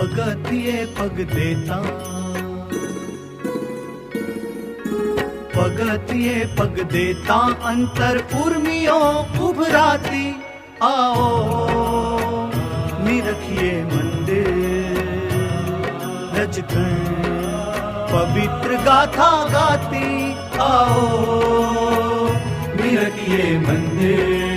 पगतिये पग देता। पगदेता पग देता अंतर उर्मियो उभराती। आओ निरखिए मंदिर रज पवित्र गाथा गाती आओ निरखिए मंदिर।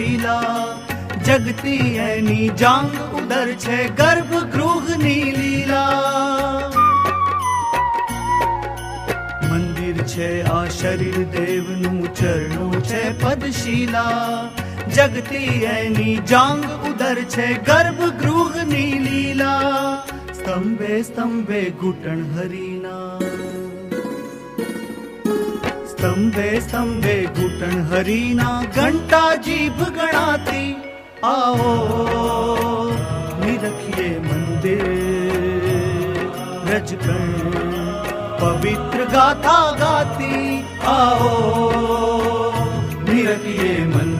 પદશીલા જગતી એની જાંગ ઉદર છે ગર્ભગૃહની લીલા. મંદિર છે આ શરીર દેવનું, ચરણું છે પદશીલા. જગતી એની જાંગ ઉદર છે ગર્ભગૃહની લીલા. સ્તંભે સ્તંભે ઘૂંટણ હરીના स्तम्भे स्तम्भे घुटन हरिणा घंटा जीभ गणाती। आओ ओ निरकि मन्दिर पवित्र गाथा गाति। आओ निरकिये मन्द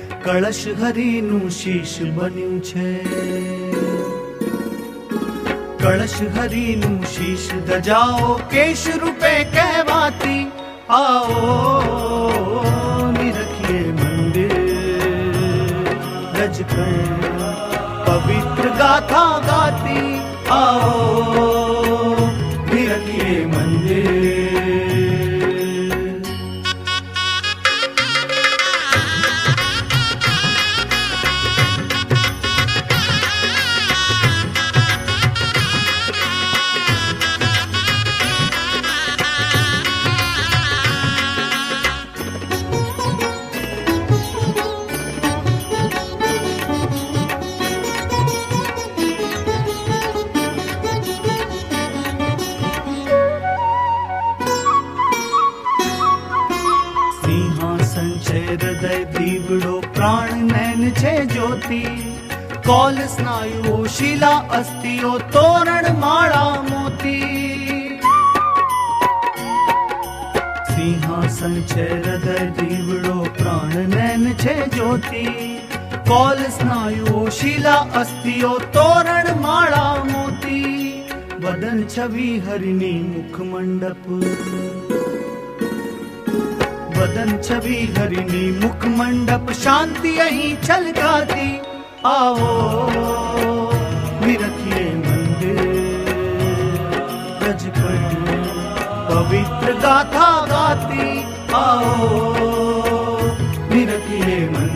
કળશ હરીનું શીશ બન્યું છે. કળશ હરીનું શીશ દજાઓ કેશ રૂપે કહેવાતી, આવો નિરખીએ મંદિર. રજ પવિત્ર ગાથા કોલ સ્નાયુઓ શિલા અસ્થિઓ તોરણ માળા મોતી. સિંહાસન છે હૃદય દીવડો પ્રાણ, નયન છે જ્યોતિ. કોલ સ્નાયુઓ શિલા અસ્થિઓ તોરણ માળા મોતી. વદન છવી હરિની મુખ મંડપ વદન છવી હરિની મુખ મંડપ શાંતિ અહીં છલકાતી. આવો નિરખીએ મંદિર રજકણ પવિત્ર ગાથા ગાતી આવો નિરખીએ મંદિર.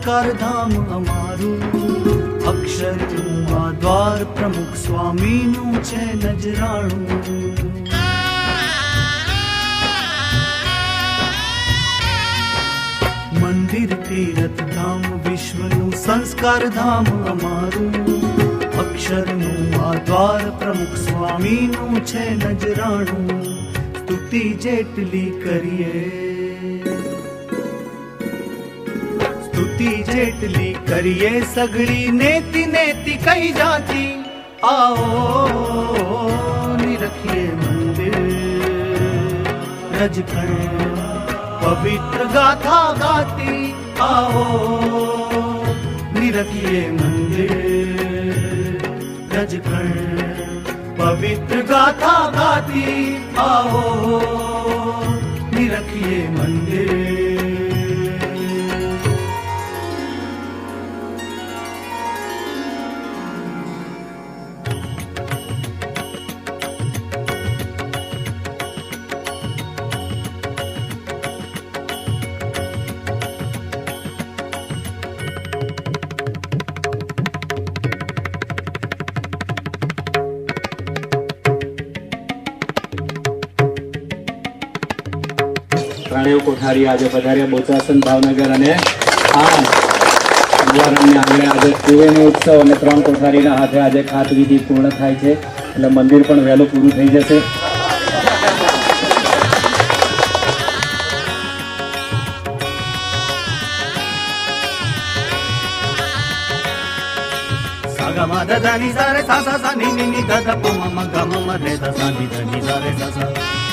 વિશ્વનું સંસ્કાર ધામ અમારું અક્ષરનું આ દ્વાર પ્રમુખ સ્વામીનું છે નજરાણું મંદિર તીરથ ધામ વિશ્વનું સંસ્કાર ધામ અમારું અક્ષરનું આ દ્વાર પ્રમુખ સ્વામીનું છે નજરાણું સ્તુતિ જેટલી કરીએ સ્તુતિ જેટલી કરીએ સગળી નેતી નેતી કઈ જાતી આવો નિરખીએ મંદિર રજખણ પવિત્ર ગાથા ગાતી આવો નિરખીએ મંદિર રજખણ પવિત્ર ગાથા ગાતી આવો નિરખીએ મંદિર ત્રણેય કોઠારી આજે પધાર્યા બોચાસન ભાવનગર અને આ નિવારણને આંગણે આજે કુવેનો ઉત્સવ અને ત્રણ કોઠારીના હાથે આજે ખાત વિધિ પૂર્ણ થાય છે એટલે મંદિર પણ વહેલું પૂરું થઈ જશે సాగ మద దని సరే సా సా సా ని ని ని ద ద ప మ మ గ మ మ రే ద సా ని ద ని స రే స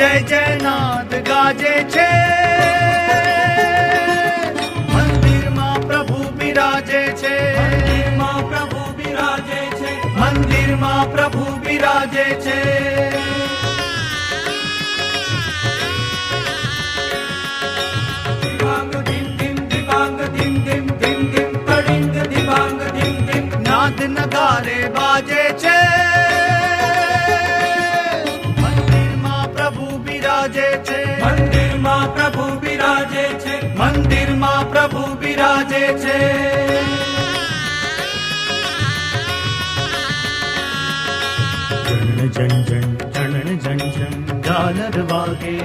જય જય નાદ ગાજે છે મંદિરમાં પ્રભુ બિરાજે છે મંદિરમાં પ્રભુ બિરાજે છે મંદિરમાં પ્રભુ બિરાજે છે દિવાંગ ધિમ ધિમ દિવાંગ ધિમ ધિમ ધિમ ધિમ તડિંગ દિવાંગ ધિમ ધિમ નાદ નગારે બાજે છે મંદિરમાં પ્રભુ બિરાજે છે જણ જણ જણ જણ જણ જણ ઝાલર વાગે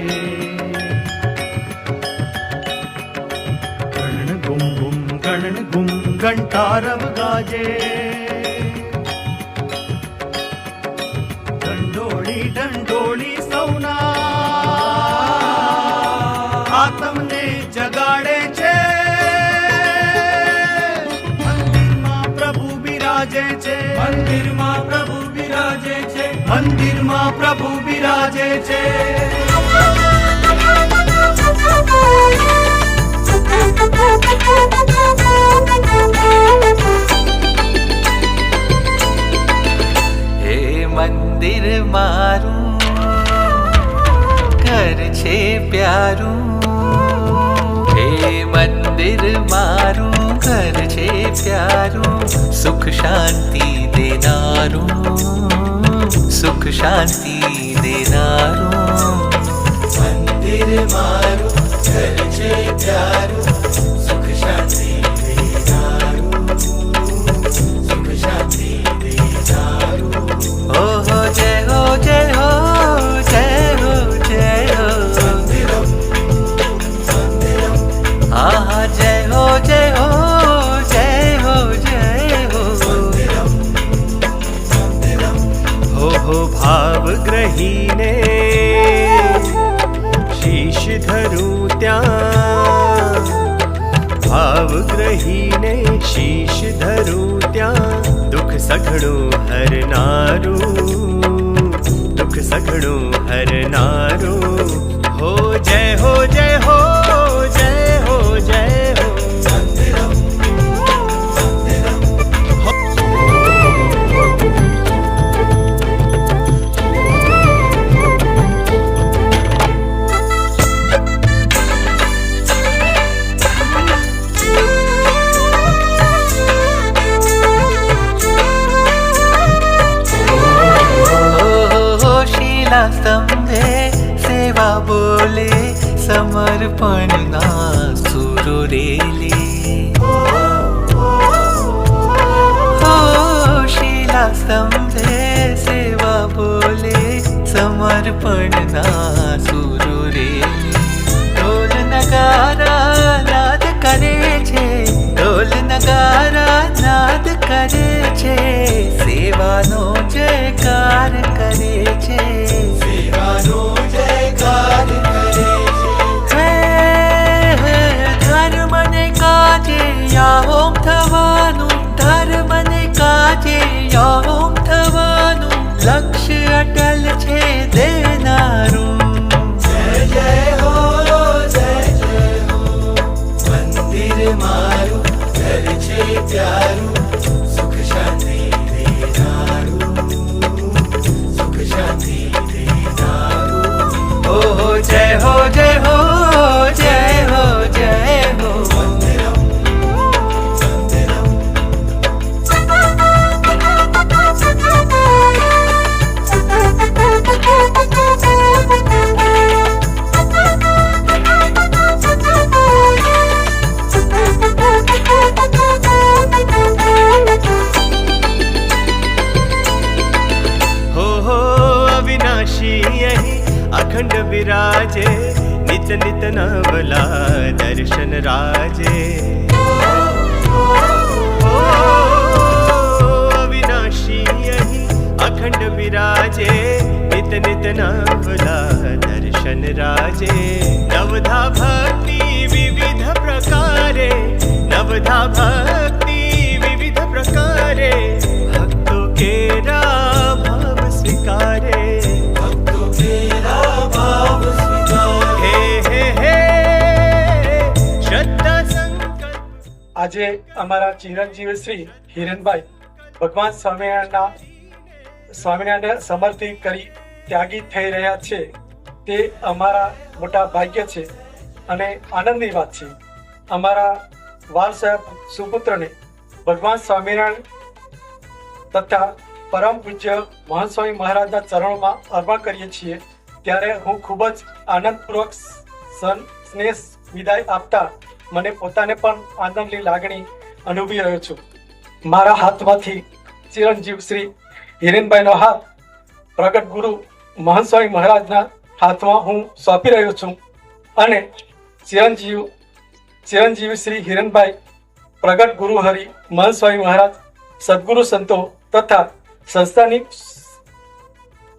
ગણ ગુમ ગુમ ગણ ગુમ ઘંટારવ ગાજે પ્રભુ બિરાજે છે. મંદિરમાં પ્રભુ બિરાજે છે. મંદિરમાં પ્રભુ બિરાજે છે. હે મંદિર મારું ઘર છે પ્યારું. હે મંદિર ઘર છે પ્યારું સુખ શાંતિ દેનારું સુખ શાંતિ દેનારું. મંદિર મારું ઘર ત્યાં ભાવ ગ્રહીને શીશ ધરું ત્યાં દુઃખ સઘળું હરનારું દુઃખ સઘળું હરનારું હો જય હો જય पण ना सुरुरेली हो शिला समजे सेवा बोले समर्पण ना सुरुरेली ढोल नगारा नाद करे छे ढोल नगारा नाद करे छे सेवानो जयकार करे નવલા દર્શન રાજે અવિનાશી અહીં અખંડ વિરાજે નિત નિત નવલા દર્શન રાજે નવધા ભક્તિ વિવિધ પ્રકારે નવધા ભક્તિ વિવિધ પ્રકારે આજે અમારા ચિરંજીવ શ્રી હિરણભાઈ ભગવાન સ્વામિનારાયણના સ્વામિનારાયણ સમર્પિત કરી ત્યાગી થઈ રહ્યા છે. તે અમારા મોટા ભાગ્ય છે અને આનંદની વાત છે. અમારા વાલ સાહેબ સુપુત્રને ભગવાન સ્વામિનારાયણ તથા પરમ પૂજ્ય મહંત સ્વામી મહારાજના ચરણોમાં અર્પણ કરીએ છીએ. ત્યારે હું ખૂબ જ આનંદપૂર્વક સન, સ્નેહ, વિદાય આપતા મને પોતાને પણ આનંદની લાગણી અનુભવી રહ્યો છું. મારા હાથમાંથી ચિરંજીવ શ્રી હિરેનભાઈનો હાથ પ્રગટ ગુરુ મહંત સ્વામી મહારાજના હાથમાં હું સોંપી રહ્યો છું અને ચિરંજીવ ચિરંજીવ શ્રી હિરણભાઈ પ્રગટ ગુરુ હરિ મહંત સ્વામી મહારાજ, સદગુરુ સંતો તથા સંસ્થાની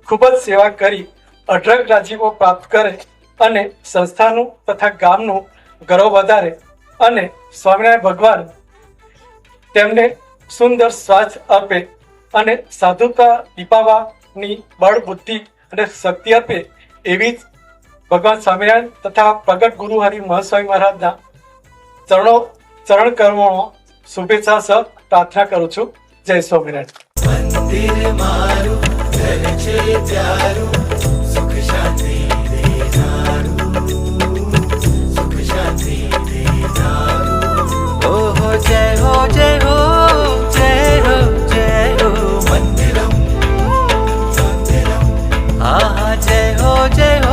ખૂબ જ સેવા કરી અઢળક રાજીવો પ્રાપ્ત કરે અને સંસ્થાનું તથા ગામનું ગૌરવ વધારે અને સ્વામિનારાયણ ભગવાન તેમને સુંદર સ્વાસ્થ્ય આપે અને સાધુતા દીપાવાની બળ બુદ્ધિ અને શક્તિ આપે એવી જ ભગવાન સ્વામિનારાયણ તથા પ્રગટ ગુરુ હરિ મહાસ્વામી મહારાજના ચરણો, ચરણ કર્મો શુભેચ્છા સહ પ્રાર્થના કરું છું. જય સ્વામિનારાયણ. મંદિર મારું છે પ્યારું, સુખ શાંતિ દેનારું ઓહો જય હો જય હો જય હો જય હો મંદિરમ મંદિરમ આહા જય હો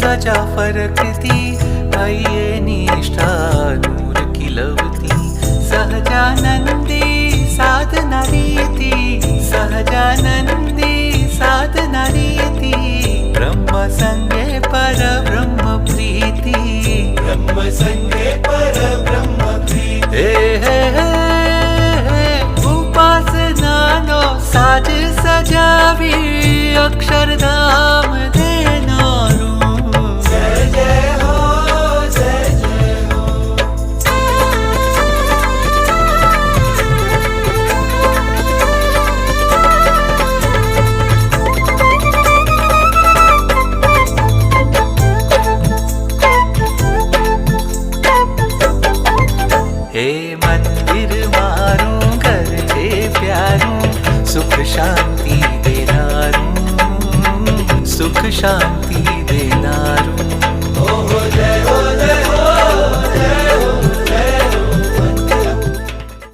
ધજા ફરકતી ભાઈએ નિષ્ઠા નૂર કિલવતી સહજાનંદી સાધના રીતિ સહજાનંદી સાધના રીતિ બ્રહ્મ સંગે પર બ્રહ્મ પ્રીતિ બ્રહ્મ સંગે પર બ્રહ્મ પ્રીતિ હે હે ઉપાસનાનો સાજ સજાવી અક્ષરધામ